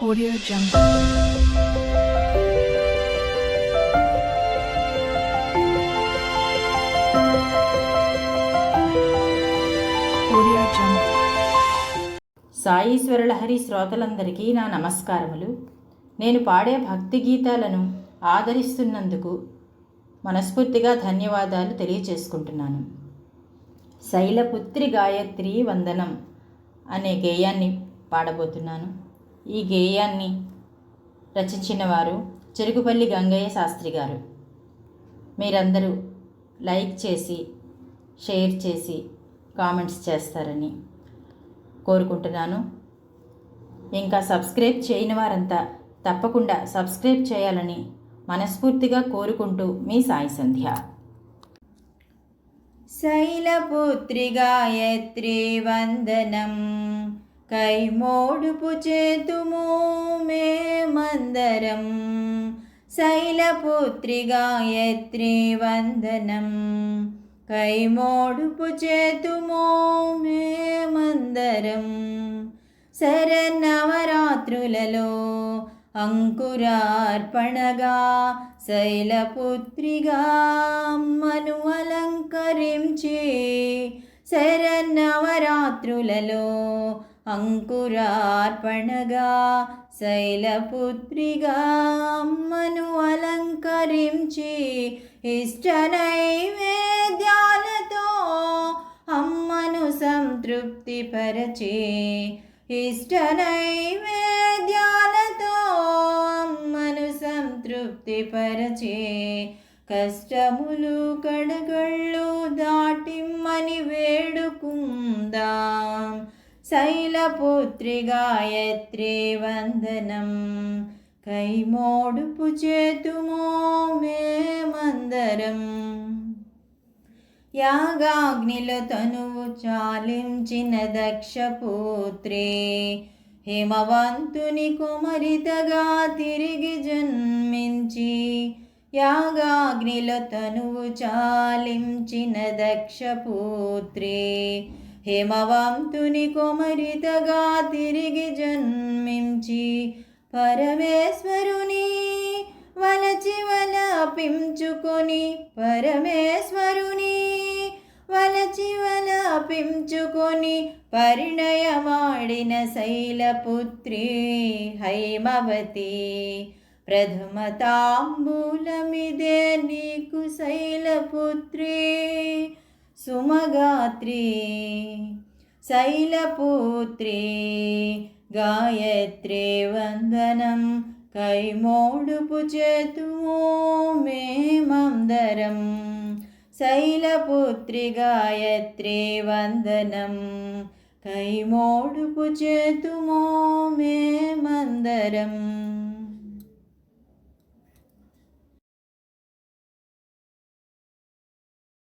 Audio Jungle. Audio Jungle. సాయీశ్వరుల Hari శ్రోతలందరికీ నా నమస్కారములు నేను పాడే భక్తి గీతాలను ఆదరిస్తున్నందుకు మనస్ఫూర్తిగా ధన్యవాదాలు తెలియచేసుకుంటున్నాను శైలపుత్రి గాయత్రి వందనం అనే గేయాన్ని పాడబోతున్నాను ఈ గేయాన్ని రచించిన వారు చెరుకుపల్లి గంగయ్య శాస్త్రి గారు. మీరందరూ లైక్ చేసి షేర్ చేసి కామెంట్స్ చేస్తారని కోరుకుంటున్నాను. ఇంకా సబ్స్క్రైబ్ చేయని వారంతా తప్పకుండా సబ్స్క్రైబ్ చేయాలని మనస్ఫూర్తిగా కోరుకుంటూ మీ సాయి సంధ్య. శైలపుత్రి గాయత్రి వందనం. కైమోడుపు చేతుము మే మందరం శైలపుత్రి గాయత్రి వందనం. కైమోడుపు చేతుము మే మందరం శరన్నవరాత్రులలో అంకురార్పణగా శైలపుత్రిగా అమ్మను అలంకరించి శరన్నవరాత్రులలో అంకురార్పణగా శైలపుత్రిగా అమ్మను అలంకరించి ఇష్ట నైవేద్యాలతో అమ్మను సంతృప్తిపరచే ఇష్ట నైవేద్యాలతో అమ్మను సంతృప్తిపరచే కష్టములు కడగళ్ళు దాటిమ్మని వేడుకుందా. శైలపుత్రి గాయత్రి వందనం. కైమోడుపు చేతుమో మేమందరం యాగాగ్నిలో తనువు చాలించిన దక్షపుత్రే హేమవంతుని కుమరితగా తిరిగి జన్మించి యాగాగ్నిలో తనువు చాలించిన దక్షపుత్రే హేమవంతుని కుమరితగా తిరిగి జన్మించి పరమేశ్వరుని వలచి వలపించుకొని పరమేశ్వరుని వలచి వలపించుకొని పరిణయమాడిన శైలపుత్రి హైమవతి. ప్రథమ తాంబూలమిదే నీకు శైలపుత్రి. సుమగాత్రి శైలపుత్రి గాయత్రి వందనం కైమోడుపు చేతుమో మేమందరం. శైలపుత్రి గాయత్రి వందనం కైమోడుపు చేతుమో మేమందరం.